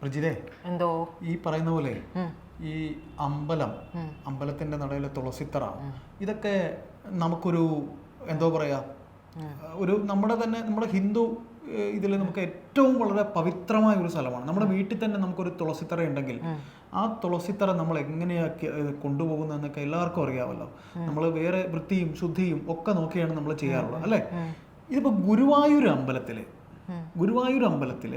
ബ്രിജിതേ എന്തോ? ഈ പറയുന്ന പോലെ ഈ അമ്പലം അമ്പലത്തിന്റെ നടയിലെ തുളസിത്തറ ഇതൊക്കെ നമുക്കൊരു എന്തോ പറയാ ഒരു നമ്മുടെ തന്നെ നമ്മുടെ ഹിന്ദു ഇതിൽ നമുക്ക് ഏറ്റവും വളരെ പവിത്രമായ ഒരു സ്ഥലമാണ്. നമ്മുടെ വീട്ടിൽ തന്നെ നമുക്കൊരു തുളസിത്തറ ഉണ്ടെങ്കിൽ ആ തുളസിത്തറ നമ്മൾ എങ്ങനെയാക്കി കൊണ്ടുപോകുന്നതെന്നൊക്കെ എല്ലാവർക്കും അറിയാമല്ലോ. നമ്മൾ വേറെ വൃത്തിയും ശുദ്ധിയും ഒക്കെ നോക്കിയാണ് നമ്മൾ ചെയ്യാറുള്ളത് അല്ലേ? ഇതിപ്പോ ഗുരുവായൂർ അമ്പലത്തിൽ ഗുരുവായൂർ അമ്പലത്തിൽ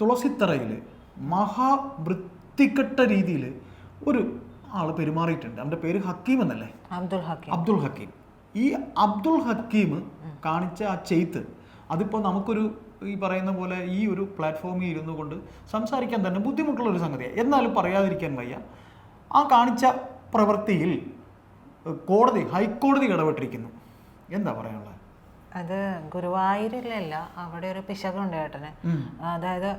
തുളസിത്തറയിൽ മഹാവൃത്തികെട്ട രീതിയിൽ ഒരു ആൾ പെരുമാറിയിട്ടുണ്ട്. അവന്റെ പേര് ഹക്കീം എന്നല്ലേ? അബ്ദുൽ ഹക്കീം. അബ്ദുൾ ഹക്കീം. ഈ അബ്ദുൾ ഹക്കീം കാണിച്ച ആ ചെയ്ത്ത് അതിപ്പോൾ നമുക്കൊരു ഈ പറയുന്ന പോലെ ഈ ഒരു പ്ലാറ്റ്ഫോമിൽ ഇരുന്നു കൊണ്ട് സംസാരിക്കാൻ തന്നെ ബുദ്ധിമുട്ടുള്ള ഒരു സംഗതിയാണ് എന്നാലും പറയാതിരിക്കാൻ വയ്യ. ആ കാണിച്ച പ്രവൃത്തിയിൽ കോടതി ഹൈക്കോടതി ഇടപെട്ടിരിക്കുന്നു. എന്താ പറയാനുള്ളത്? അത് ഗുരുവായൂരിലല്ല അവിടെ ഒരു പിശകുണ്ട് ഏട്ടന്. അതായത്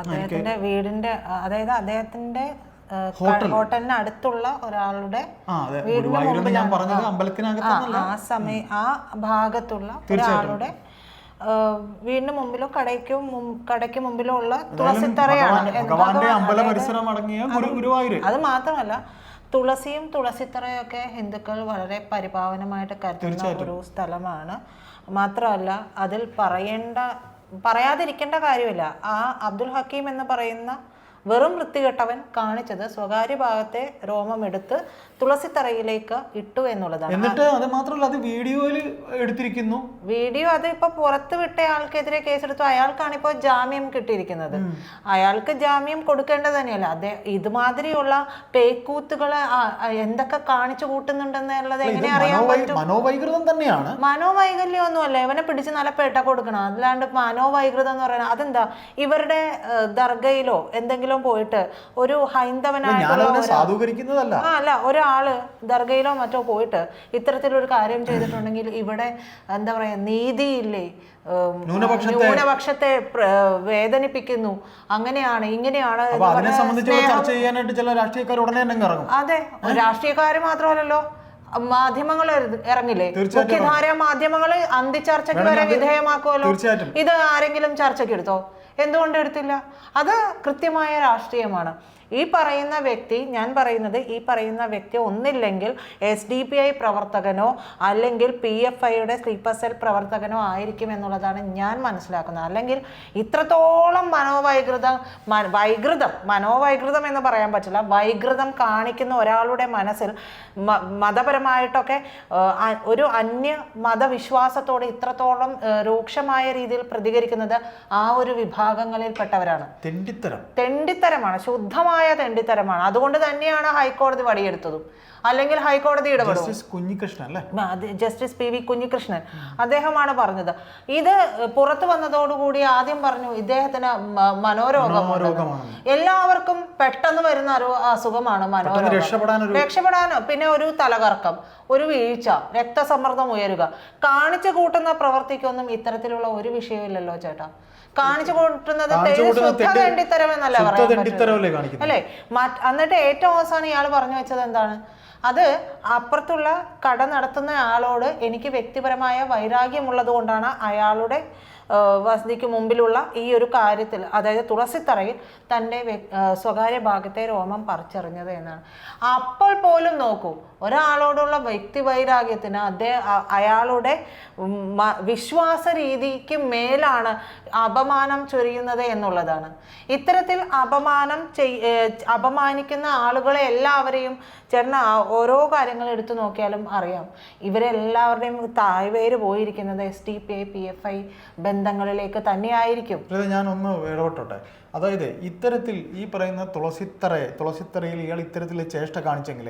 അദ്ദേഹത്തിന്റെ വീടിന്റെ അതായത് അദ്ദേഹത്തിന്റെ ഹോട്ടലിന് അടുത്തുള്ള ഒരാളുടെ ആ സമയം ആ ഭാഗത്തുള്ള ഒരാളുടെ വീടിന് മുമ്പിലോ കടയ്ക്കോ കടയ്ക്ക് മുമ്പിലോ ഉള്ള തുളസിത്തറയാണ് അത് മാത്രമല്ല തുളസിയും തുളസിത്തറയൊക്കെ ഹിന്ദുക്കൾ വളരെ പരിപാവനമായിട്ട് കരുതുന്ന ഒരു സ്ഥലമാണ്. മാത്രമല്ല അതിൽ പറയേണ്ട പറയാതിരിക്കേണ്ട കാര്യമില്ല. ആ അബ്ദുൽ ഹക്കീം എന്ന് പറയുന്ന വെറും വൃത്തികെട്ടവൻ കാണിച്ചത് സ്വകാര്യ ഭാഗത്തെ രോമം എടുത്ത് തുളസിത്തറയിലേക്ക് ഇട്ടു എന്നുള്ളതാണ്. എന്നിട്ട് അത് മാത്രമല്ല അത് വീഡിയോയിൽ എടുത്തിരിക്കുന്നു. വീഡിയോ അത് ഇപ്പൊ പുറത്ത് വിട്ട ആൾക്കെതിരെ കേസെടുത്തു. അയാൾക്കാണ് ഇപ്പോൾ ജാമ്യം കിട്ടിയിരിക്കുന്നത്. അയാൾക്ക് ജാമ്യം കൊടുക്കേണ്ടത് തന്നെയല്ല. അതെ ഇതുമാതിരിയുള്ള പേക്കൂത്തുകൾ എന്തൊക്കെ കാണിച്ചു കൂട്ടുന്നുണ്ടെന്നുള്ളത് എങ്ങനെ അറിയാൻ പറ്റും? മനോവൈകൃതം തന്നെയാണ്. മനോവൈകല്യം ഒന്നുമല്ല ഇവനെ പിടിച്ച് നല്ല പേട്ട കൊടുക്കണം. അല്ലാണ്ട് മനോവൈകൃതം എന്ന് പറയുന്നത് അതെന്താ? ഇവരുടെ ദർഗയിലോ എന്തെങ്കിലും പോയിട്ട് ഒരു ഹൈന്ദവനായിട്ടുള്ള ആ അല്ല ഒരാൾ ദർഗയിലോ മറ്റോ പോയിട്ട് ഇത്തരത്തിലൊരു കാര്യം ചെയ്തിട്ടുണ്ടെങ്കിൽ ഇവിടെ എന്താ പറയാ നീതിയില്ലേ? ന്യൂനപക്ഷത്തെ- വേദനിപ്പിക്കുന്നു. അങ്ങനെയാണ് ഇങ്ങനെയാണ് അതിനെ സംബന്ധിച്ച് ചർച്ച ചെയ്യാനായിട്ട് ചില രാഷ്ട്രീയക്കാർ ഉടനെ തന്നെ ഇറങ്ങും. അതെ രാഷ്ട്രീയക്കാര് മാത്രമല്ലല്ലോ മാധ്യമങ്ങൾ ഇറങ്ങില്ലേ? മുഖ്യധാര മാധ്യമങ്ങൾ അന്തിച്ചർച്ചയ്ക്ക് വരെ വിധേയമാക്കുമല്ലോ. ഇത് ആരെങ്കിലും ചർച്ചയ്ക്ക് എടുത്തോ? എന്തുകൊണ്ട് എടുത്തില്ല? അത് കൃത്യമായ രാഷ്ട്രീയമാണ്. ഈ പറയുന്ന വ്യക്തി ഞാൻ പറയുന്നത് ഈ പറയുന്ന വ്യക്തി ഒന്നില്ലെങ്കിൽ എസ് ഡി പി ഐ പ്രവർത്തകനോ അല്ലെങ്കിൽ പി എഫ് ഐയുടെ സ്ലീപ്പർ സെൽ പ്രവർത്തകനോ ആയിരിക്കും എന്നുള്ളതാണ് ഞാൻ മനസ്സിലാക്കുന്നത്. അല്ലെങ്കിൽ ഇത്രത്തോളം മനോവൈകൃതം വൈകൃതം മനോവൈകൃതം എന്ന് പറയാൻ പറ്റില്ല വൈകൃതം കാണിക്കുന്ന ഒരാളുടെ മനസ്സിൽ മതപരമായിട്ടൊക്കെ ഒരു അന്യ മതവിശ്വാസത്തോട് ഇത്രത്തോളം രൂക്ഷമായ രീതിയിൽ പ്രതികരിക്കുന്നത് ആ ഒരു വിഭാഗങ്ങളിൽപ്പെട്ടവരാണ്. തെണ്ടിത്തരം. തെണ്ടിത്തരമാണ് ശുദ്ധമായ തെണ്ടിത്തരമാണ്. അതുകൊണ്ട് തന്നെയാണ് ഹൈക്കോടതി വടിയെടുത്തതും. അല്ലെങ്കിൽ ഹൈക്കോടതി ഇടപെടും. Justice P V Kunhikrishnan. അദ്ദേഹമാണ് പറഞ്ഞത്. ഇത് പുറത്തു വന്നതോടുകൂടി ആദ്യം പറഞ്ഞു ഇദ്ദേഹത്തിന് മനോരോഗം എല്ലാവർക്കും പെട്ടെന്ന് വരുന്ന ഒരു അസുഖമാണ് മനോരോഗം. രക്ഷപ്പെടാൻ രക്ഷപ്പെടാനോ പിന്നെ ഒരു തലകറക്കം ഒരു വീഴ്ച രക്തസമ്മർദ്ദം ഉയരുക. കാണിച്ചു കൂട്ടുന്ന പ്രവർത്തിക്കൊന്നും ഇത്തരത്തിലുള്ള ഒരു വിഷയമില്ലല്ലോ ചേട്ടാ. കാണിച്ചു കൂട്ടുന്നത് അല്ലേ? എന്നിട്ട് ഏറ്റവും അവസാനം ഇയാൾ പറഞ്ഞു വെച്ചത് എന്താണ്? അത് അപ്പുറത്തുള്ള കട നടത്തുന്ന ആളോട് എനിക്ക് വ്യക്തിപരമായ വൈരാഗ്യമുള്ളത് കൊണ്ടാണ് അയാളുടെ വസതിക്ക് മുമ്പിലുള്ള ഈ ഒരു കാര്യത്തിൽ അതായത് തുളസിത്തറയിൽ തന്റെ സ്വകാര്യ ഭാഗത്തെ രോമം പറിച്ചെറിഞ്ഞത് എന്നാണ്. അപ്പോൾ പോലും നോക്കൂ ഒരാളോടുള്ള വ്യക്തി വൈരാഗ്യത്തിന് അദ്ദേഹം അയാളുടെ വിശ്വാസ രീതിക്ക് മേലാണ് അപമാനം ചൊരിയുന്നത് എന്നുള്ളതാണ്. ഇത്തരത്തിൽ അപമാനം അപമാനിക്കുന്ന ആളുകളെ എല്ലാവരെയും ചേട്ടൻ ഓരോ കാര്യങ്ങൾ എടുത്തു നോക്കിയാലും അറിയാം. ഇവരെല്ലാവരുടെയും താഴ്വേര് പോയിരിക്കുന്നത് S T P I P F I ബന്ധങ്ങളിലേക്ക് തന്നെയായിരിക്കും. ഞാനൊന്ന് ഞാൻ ഒന്ന് ഇടപെട്ടോട്ടെ അതായത് ഇത്തരത്തിൽ ഈ പറയുന്ന തുളസിത്തറയെ തുളസിത്തറയിൽ ഇയാൾ ഇത്തരത്തിൽ ചേഷ്ട കാണിച്ചെങ്കിൽ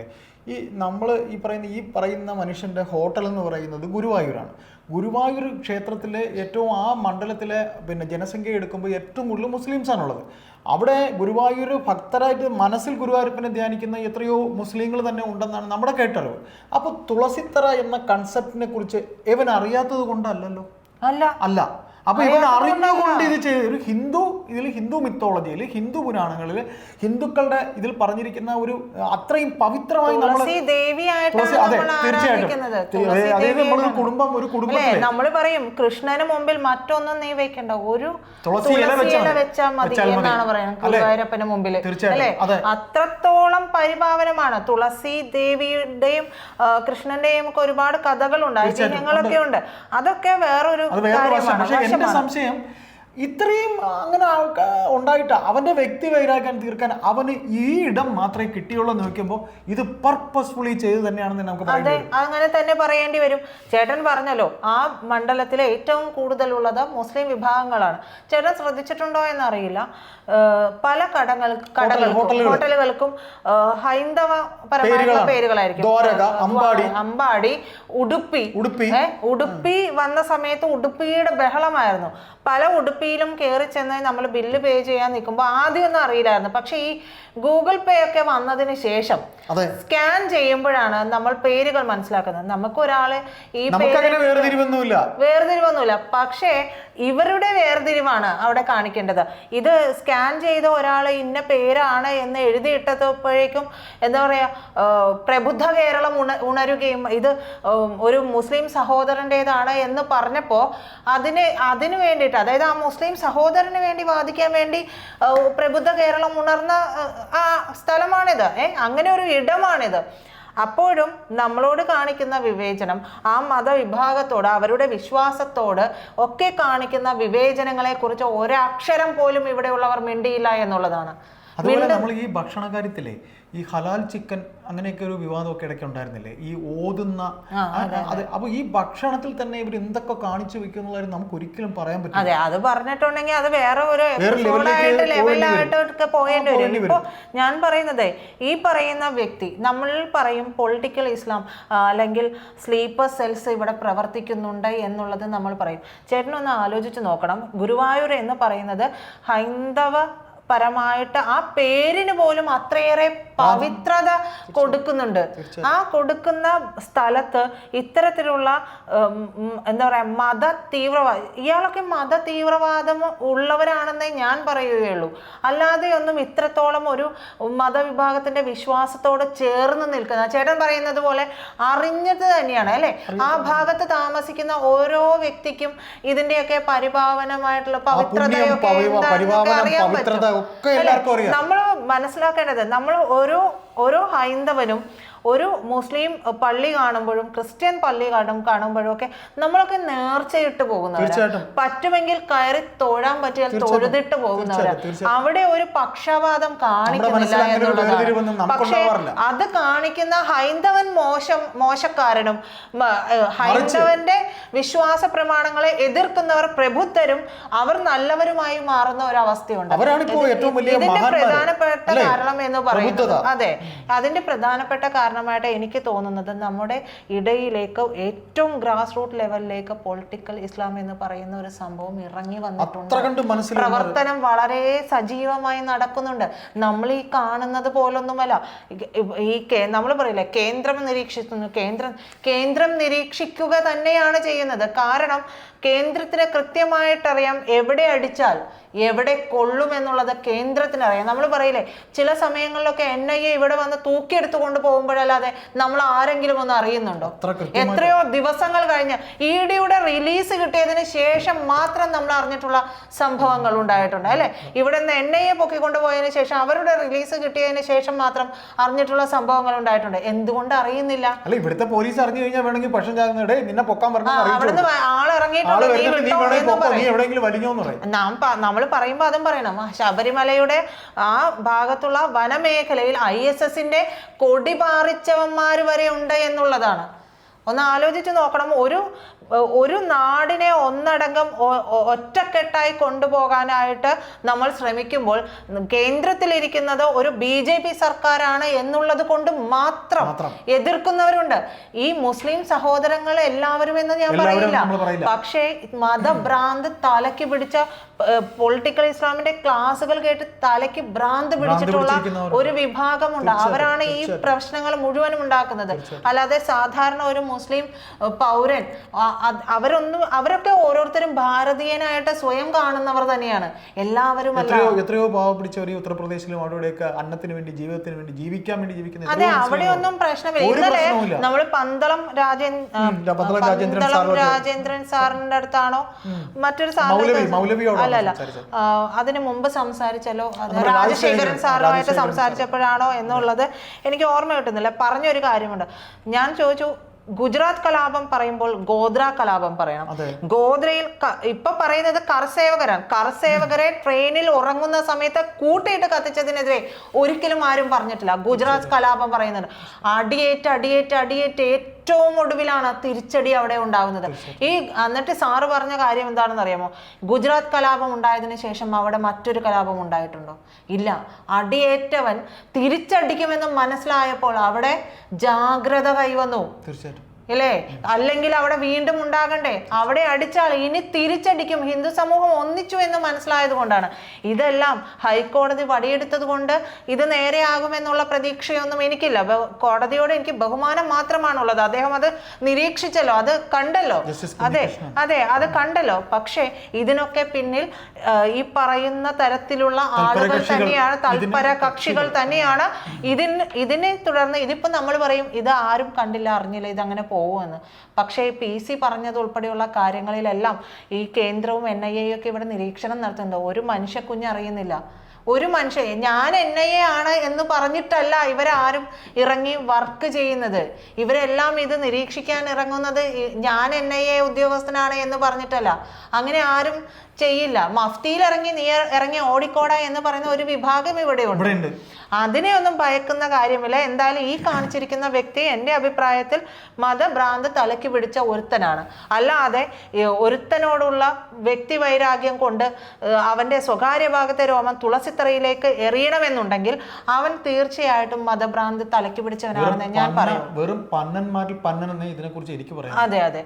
ഈ നമ്മൾ ഈ പറയുന്ന ഈ പറയുന്ന മനുഷ്യന്റെ ഹോട്ടൽ എന്ന് പറയുന്നത് ഗുരുവായൂരാണ്. ഗുരുവായൂർ ക്ഷേത്രത്തിലെ ഏറ്റവും ആ മണ്ഡലത്തിലെ പിന്നെ ജനസംഖ്യ എടുക്കുമ്പോൾ ഏറ്റവും കൂടുതൽ മുസ്ലിംസാണുള്ളത്. അവിടെ ഗുരുവായൂർ ഭക്തരായിട്ട് മനസ്സിൽ ഗുരുവായൂരപ്പനെ ധ്യാനിക്കുന്ന എത്രയോ മുസ്ലിങ്ങൾ തന്നെ ഉണ്ടെന്നാണ് നമ്മുടെ കേട്ടറിവ്. അപ്പോൾ തുളസിത്തറ എന്ന കൺസെപ്റ്റിനെ കുറിച്ച് ഇവൻ അറിയാത്തത് കൊണ്ടല്ലല്ലോ? അല്ല. അല്ല. അപ്പൊ ഇവൻ അറിഞ്ഞുകൊണ്ട് ഇത് ചെയ്ത് ഒരു ഹിന്ദു ഇതിൽ ഹിന്ദു മിത്തോളജിയിൽ ഹിന്ദു പുരാണങ്ങളിൽ ഹിന്ദുക്കളുടെ ഇതിൽ പറഞ്ഞിരിക്കുന്ന ഒരു അത്രയും പവിത്രമായി നമ്മൾ അതെ തീർച്ചയായിട്ടും അതായത് നമ്മളൊരു കുടുംബം ഒരു കുടുംബം നമ്മൾ പറയും കൃഷ്ണന് മുമ്പിൽ മറ്റൊന്നും നീ വെക്കണ്ട. ഒരു തുളസി ഇല വെച്ചാ ഇല വെച്ചാൽ മതി. എന്നാണ് പറയുന്നത് അല്ലേ? മുമ്പിൽ. അതെ. അത്രത്തോളം പരിപാവനമാണ് തുളസി ദേവിയുടെയും കൃഷ്ണന്റെയും ഒക്കെ ഒരുപാട് കഥകളുണ്ട് ഐതിഹ്യങ്ങളൊക്കെ ഉണ്ട്. അതൊക്കെ വേറൊരു കാര്യമാണ്. എന്റെ സംശയം ഇത്രയും അങ്ങനെ ആൾക്കാർ ഉണ്ടായിട്ട് അവന്റെ വ്യക്തി വൈരാഗ്യം തീർക്കാൻ അവന് ഈ ഇടം മാത്രമേ കിട്ടിയുള്ളൂ എന്ന് നോക്കുമ്പോൾ ഇത് പർപ്പസ്ഫുള്ളി ചെയ്ത് തന്നെയാണെന്ന് നമുക്ക് അതെ അങ്ങനെ തന്നെ പറയേണ്ടി വരും. ചേട്ടൻ പറഞ്ഞല്ലോ ആ മണ്ഡലത്തിലെ ഏറ്റവും കൂടുതലുള്ളത് മുസ്ലിം വിഭാഗങ്ങളാണ്. ചേട്ടൻ ശ്രദ്ധിച്ചിട്ടുണ്ടോ എന്നറിയില്ല. പല കടകൾ കടകൾക്കും ഹോട്ടലുകൾ. ഹോട്ടലുകൾക്കും ഹൈന്ദവ പരമായിട്ടുള്ള പേരുകളായിരിക്കും. അമ്പാടി. അമ്പാടി ഉടുപ്പി. ഉടുപ്പി. ഉടുപ്പി വന്ന സമയത്ത് ഉടുപ്പിയുടെ ബഹളമായിരുന്നു. പല ഉടുപ്പിയിലും കയറി ചെന്ന് നമ്മൾ ബില്ല് പേ ചെയ്യാൻ നിൽക്കുമ്പോൾ ആദ്യമൊന്നും അറിയില്ലായിരുന്നു. പക്ഷെ ഈ ഗൂഗിൾ പേ ഒക്കെ വന്നതിന് ശേഷം സ്കാൻ ചെയ്യുമ്പോഴാണ് നമ്മൾ പേരുകൾ മനസ്സിലാക്കുന്നത്. നമുക്ക് ഒരാൾ ഈ വേർതിരിവൊന്നുമില്ല. വേർതിരിവൊന്നുമില്ല. പക്ഷേ ഇവരുടെ വേർതിരിവാണ് അവിടെ കാണിക്കേണ്ടത്. ഇത് സ്കാൻ ചെയ്ത ഒരാൾ ഇന്ന പേരാണ് എന്ന് എഴുതിയിട്ടപ്പോഴേക്കും എന്താ പറയാ പ്രബുദ്ധ കേരളം ഉണ ഉണരുകയും ഇത് ഒരു മുസ്ലിം സഹോദരന്റെതാണ് എന്ന് പറഞ്ഞപ്പോൾ അതിന് അതിന് വേണ്ടിയിട്ട് അതായത് ആ മുസ്ലിം സഹോദരന് വേണ്ടി വാദിക്കാൻ വേണ്ടി പ്രബുദ്ധ കേരളം ഉണർന്ന ആ, സ്ഥലമാണിത്. ഏ അങ്ങനെ ഒരു ഇടമാണിത്. അപ്പോഴും നമ്മളോട് കാണിക്കുന്ന വിവേചനം ആ മതവിഭാഗത്തോട് അവരുടെ വിശ്വാസത്തോട് ഒക്കെ കാണിക്കുന്ന വിവേചനങ്ങളെ കുറിച്ച് ഒരക്ഷരം പോലും ഇവിടെയുള്ളവർ മിണ്ടിയില്ല എന്നുള്ളതാണ്. അതുപോലെ നമ്മൾ ഈ ഭക്ഷണ കാര്യത്തിലെ ഈ ഹലാൽ ചിക്കൻ അങ്ങനെയൊക്കെ ഒരു വിവാദമൊക്കെ ഇടയ്ക്ക് ഉണ്ടായിരുന്നില്ലേ? ഈ ഓതുന്ന അത് അപ്പൊ ഈ ഭക്ഷണത്തിൽ തന്നെ ഇവർ എന്തൊക്കെ കാണിച്ചു വെക്കുന്ന നമുക്ക് ഒരിക്കലും പറയാൻ പറ്റില്ല. അതെ അത് പറഞ്ഞിട്ടുണ്ടെങ്കിൽ അത് വേറെ ഒരു എപ്പിസോഡായിട്ട് പോകേണ്ടി വരും. ഇപ്പൊ ഞാൻ പറയുന്നത് ഈ പറയുന്ന വ്യക്തി നമ്മൾ പറയും പൊളിറ്റിക്കൽ ഇസ്ലാം അല്ലെങ്കിൽ സ്ലീപ്പർ സെൽസ് ഇവിടെ പ്രവർത്തിക്കുന്നുണ്ട് എന്നുള്ളത് നമ്മൾ പറയും. ചേട്ടനൊന്ന് ആലോചിച്ച് നോക്കണം. ഗുരുവായൂർ എന്ന് പറയുന്നത് ഹൈന്ദവ പരമായിട്ട് ആ പേരിന് പോലും അത്രയേറെ പവിത്രത കൊടുക്കുന്നുണ്ട്. ആ കൊടുക്കുന്ന സ്ഥലത്ത് ഇത്തരത്തിലുള്ള എന്താ പറയാ മത തീവ്രവാദം ഇയാളൊക്കെ മത തീവ്രവാദം ഉള്ളവരാണെന്നേ ഞാൻ പറയുകയുള്ളൂ. അല്ലാതെ ഒന്നും ഇത്രത്തോളം ഒരു മതവിഭാഗത്തിന്റെ വിശ്വാസത്തോട് ചേർന്ന് നിൽക്കുന്ന ചേട്ടൻ പറയുന്നത് പോലെ അറിഞ്ഞത് തന്നെയാണ് അല്ലെ? ആ ഭാഗത്ത് താമസിക്കുന്ന ഓരോ വ്യക്തിക്കും ഇതിന്റെയൊക്കെ പരിഭാവനമായിട്ടുള്ള പവിത്രതയൊക്കെ എന്താണെന്നൊക്കെ അറിയാൻ പറ്റും. നമ്മൾ മനസ്സിലാക്കേണ്ടത് നമ്മൾ ഓരോ ഓരോ ഹൈന്ദവനും ഒരു മുസ്ലിം പള്ളി കാണുമ്പോഴും ക്രിസ്ത്യൻ പള്ളി കാണും കാണുമ്പോഴും ഒക്കെ നമ്മളൊക്കെ നേർച്ചയിട്ട് പോകുന്നവരാണ് പറ്റുമെങ്കിൽ കയറി തൊഴാൻ പറ്റിയാൽ തൊഴുതിട്ട് പോകുന്നവരാ. അവിടെ ഒരു പക്ഷപാതം കാണിക്കുന്നില്ല എന്നുള്ളതാണ്. പക്ഷേ അത് കാണിക്കുന്ന ഹൈന്ദവൻ മോശം മോശക്കാരനും ഹൈന്ദവന്റെ വിശ്വാസ പ്രമാണങ്ങളെ എതിർക്കുന്നവർ പ്രബുദ്ധരും അവർ നല്ലവരുമായി മാറുന്ന ഒരു അവസ്ഥയുണ്ട് ഇതിന്റെ പ്രധാനപ്പെട്ട കാരണം എന്ന് പറയുന്നത് അതെ. അതിന്റെ പ്രധാനപ്പെട്ട കാരണമായിട്ട് എനിക്ക് തോന്നുന്നത് നമ്മുടെ ഇടയിലേക്ക് ഏറ്റവും ഗ്രാസ് റൂട്ട് ലെവലിലേക്ക് പൊളിറ്റിക്കൽ ഇസ്ലാം എന്ന് പറയുന്ന ഒരു സംഭവം ഇറങ്ങി വന്നിട്ടുണ്ട്. പ്രവർത്തനം വളരെ സജീവമായി നടക്കുന്നുണ്ട്. നമ്മൾ ഈ കാണുന്നത് പോലൊന്നുമല്ല. ഈ നമ്മൾ പറയില്ലേ കേന്ദ്രം നിരീക്ഷിക്കുന്നു കേന്ദ്രം കേന്ദ്രം നിരീക്ഷിക്കുക തന്നെയാണ് ചെയ്യുന്നത്. കാരണം കേന്ദ്രത്തിന് കൃത്യമായിട്ടറിയാം എവിടെ അടിച്ചാൽ എവിടെ കൊള്ളും എന്നുള്ളത് കേന്ദ്രത്തിന് അറിയാം നമ്മൾ പറയില്ലേ ചില സമയങ്ങളിലൊക്കെ എൻ ഐ എ ഇവിടെ വന്ന് തൂക്കിയെടുത്തു കൊണ്ട് പോകുമ്പോഴല്ലാതെ നമ്മൾ ആരെങ്കിലും ഒന്ന് അറിയുന്നുണ്ടോ? എത്രയോ ദിവസങ്ങൾ കഴിഞ്ഞ് ഇ ഡിയുടെ റിലീസ് കിട്ടിയതിന് ശേഷം മാത്രം നമ്മൾ അറിഞ്ഞിട്ടുള്ള സംഭവങ്ങൾ ഉണ്ടായിട്ടുണ്ട് അല്ലെ? ഇവിടെ നിന്ന് എൻ ഐ എ പൊക്കിക്കൊണ്ടുപോയതിനു ശേഷം അവരുടെ റിലീസ് കിട്ടിയതിന് ശേഷം മാത്രം അറിഞ്ഞിട്ടുള്ള സംഭവങ്ങൾ ഉണ്ടായിട്ടുണ്ട്. എന്തുകൊണ്ട് അറിയുന്നില്ല? അല്ല ഇവിടുത്തെ പോലീസ് അറിഞ്ഞു കഴിഞ്ഞാൽ വേണമെങ്കിൽ പക്ഷം നിന്നെ പൊക്കാൻ പറഞ്ഞു അറിയിച്ചു നമ്മൾ പറയുമ്പോൾ അതും പറയണം. ശബരിമലയുടെ ആ ഭാഗത്തുള്ള വനമേഖലയിൽ ഐ എസ് എസിന്റെ കൊടി പാറിച്ചവന്മാർ വരെ ഉണ്ട് എന്നുള്ളതാണ്. ഒന്ന് ആലോചിച്ച് നോക്കണം. ഒരു ഒരു നാടിനെ ഒന്നടങ്കം ഒറ്റക്കെട്ടായി കൊണ്ടുപോകാനായിട്ട് നമ്മൾ ശ്രമിക്കുമ്പോൾ കേന്ദ്രത്തിലിരിക്കുന്നത് ഒരു ബി ജെ പി സർക്കാരാണ് എന്നുള്ളത് കൊണ്ട് മാത്രം. എതിർക്കുന്നവരുണ്ട്. ഈ മുസ്ലിം സഹോദരങ്ങൾ എല്ലാവരും എന്ന് ഞാൻ പറയുന്നില്ല പറയില്ല. പക്ഷേ മതഭ്രാന്ത് തലയ്ക്ക് പിടിച്ച പൊളിറ്റിക്കൽ ഇസ്ലാമിന്റെ ക്ലാസ്സുകൾ കേട്ട് തലയ്ക്ക് ഭ്രാന്ത് പിടിച്ചിട്ടുള്ള ഒരു വിഭാഗമുണ്ട്. അവരാണ് ഈ പ്രശ്നങ്ങൾ മുഴുവനും ഉണ്ടാക്കുന്നത്. അല്ലാതെ സാധാരണ ഒരു മുസ്ലിം പൗരൻ അവരൊന്നും അവരൊക്കെ ഓരോരുത്തരും ഭാരതീയനായിട്ട് സ്വയം കാണുന്നവർ തന്നെയാണ്. എല്ലാവരും എത്രയോ എത്രയോ പാവം ഈ ഉത്തർപ്രദേശിലും അവിടെയൊക്കെ അന്നത്തിന് വേണ്ടി ജീവിതത്തിന് വേണ്ടി ജീവിക്കാൻ വേണ്ടി ജീവിക്കുന്ന അതെ അവിടെയൊന്നും പ്രശ്നമില്ല. ഇന്നലെ നമ്മൾ പന്തളം രാജേന്ദ്രൻ രാജേന്ദ്രൻ സാറിന്റെ അടുത്താണോ? മറ്റൊരു അല്ലല്ല അതിനു അല്ല അല്ല. സംസാരിച്ചത്. ആ, അതിന് മുമ്പ് സംസാരിച്ചല്ലോ. രാജശേഖരൻ സാറുമായിട്ട്. സംസാരിച്ചപ്പോഴാണോ എന്നുള്ളത് എനിക്ക് ഓർമ്മ കിട്ടുന്നില്ല. പറഞ്ഞൊരു കാര്യമുണ്ട്. ഞാൻ ചോദിച്ചു ഗുജറാത്ത് കലാപം പറയുമ്പോൾ ഗോദ്ര കലാപം പറയണം. ഗോദ്രയിൽ ഇപ്പൊ പറയുന്നത് കർസേവകരാണ് കർസേവകരെ ട്രെയിനിൽ ഉറങ്ങുന്ന സമയത്ത് കൂട്ടിയിട്ട് കത്തിച്ചതിനെതിരെ ഒരിക്കലും ആരും പറഞ്ഞിട്ടില്ല. ഗുജറാത്ത് കലാപം പറയുന്നുണ്ട്. അടിയേറ്റ് അടിയേറ്റ് അടിയേറ്റ് ഏറ്റവും ഒടുവിലാണ് തിരിച്ചടി അവിടെ ഉണ്ടാകുന്നത് ഈ എന്നിട്ട് സാറ് പറഞ്ഞ കാര്യം എന്താണെന്ന് അറിയാമോ? ഗുജറാത്ത് കലാപം ഉണ്ടായതിനു ശേഷം അവിടെ മറ്റൊരു കലാപം ഉണ്ടായിട്ടുണ്ടോ? ഇല്ല. അടിയേറ്റവൻ തിരിച്ചടിക്കുമെന്ന് മനസ്സിലായപ്പോൾ അവിടെ ജാഗ്രത കൈവന്നു. തീർച്ചയായിട്ടും. ഇല്ലേ അല്ലെങ്കിൽ അവിടെ വീണ്ടും ഉണ്ടാകണ്ടേ? അവിടെ അടിച്ചാൽ ഇനി തിരിച്ചടിക്കും. ഹിന്ദു സമൂഹം ഒന്നിച്ചു എന്ന് മനസ്സിലായത് കൊണ്ടാണ്. ഇതെല്ലാം ഹൈക്കോടതി വടിയെടുത്തത് കൊണ്ട് ഇത് നേരെയാകുമെന്നുള്ള പ്രതീക്ഷയൊന്നും എനിക്കില്ല. കോടതിയോട് എനിക്ക് ബഹുമാനം മാത്രമാണുള്ളത്. അദ്ദേഹം അത് നിരീക്ഷിച്ചല്ലോ. അത് കണ്ടല്ലോ. അതെ അതെ അത് കണ്ടല്ലോ. പക്ഷേ ഇതിനൊക്കെ പിന്നിൽ ഈ പറയുന്ന തരത്തിലുള്ള ആളുകൾ തന്നെയാണ് തൽപര കക്ഷികൾ തന്നെയാണ്. ഇതിന് ഇതിനെ തുടർന്ന് ഇതിപ്പോ നമ്മൾ പറയും ഇത് ആരും കണ്ടില്ല അറിഞ്ഞില്ല ഇത് അങ്ങനെ പോകുമെന്ന് പക്ഷേ പി സി പറഞ്ഞത് ഉൾപ്പെടെയുള്ള കാര്യങ്ങളിലെല്ലാം ഈ കേന്ദ്രവും എൻ ഐ എ ഒക്കെ ഇവിടെ നിരീക്ഷണം നടത്തുന്നുണ്ട്. ഒരു മനുഷ്യക്കുഞ്ഞ് അറിയുന്നില്ല. ഒരു മനുഷ്യ ഞാൻ എൻ ഐ എ ആണ് എന്ന് പറഞ്ഞിട്ടല്ല ഇവരാരും ഇറങ്ങി വർക്ക് ചെയ്യുന്നത്. ഇവരെല്ലാം ഇത് നിരീക്ഷിക്കാൻ ഇറങ്ങുന്നത് ഞാൻ എൻ ഐ എ ഉദ്യോഗസ്ഥനാണ് എന്ന് പറഞ്ഞിട്ടല്ല. അങ്ങനെ ആരും ചെയ്യില്ല. മഫ്തിയിൽ ഇറങ്ങി നീ ഇറങ്ങി ഓടിക്കോട എന്ന് പറയുന്ന ഒരു വിഭാഗം ഇവിടെ ഉണ്ട് അതിനെ ഒന്നും ഭയക്കുന്ന കാര്യമില്ല. എന്തായാലും ഈ കാണിച്ചിരിക്കുന്ന വ്യക്തി എന്റെ അഭിപ്രായത്തിൽ മതഭ്രാന്ത് തലയ്ക്ക് പിടിച്ച ഒരുത്തനാണ്. അല്ലാതെ ഒരുത്തനോടുള്ള വ്യക്തി വൈരാഗ്യം കൊണ്ട് അവന്റെ അവന്റെ സ്വകാര്യ ഭാഗത്തെ രോമം തുളസിത്തറയിലേക്ക് എറിയണമെന്നുണ്ടെങ്കിൽ അവൻ തീർച്ചയായിട്ടും മതഭ്രാന്ത് തലയ്ക്ക് പിടിച്ചവനാണെന്ന് ഞാൻ പറയാം. വെറും പന്നന്മാരിൽ പന്നൻ ഇതിനെ ഇതിനെക്കുറിച്ച് എനിക്ക് പറയാം അതെ അതെ.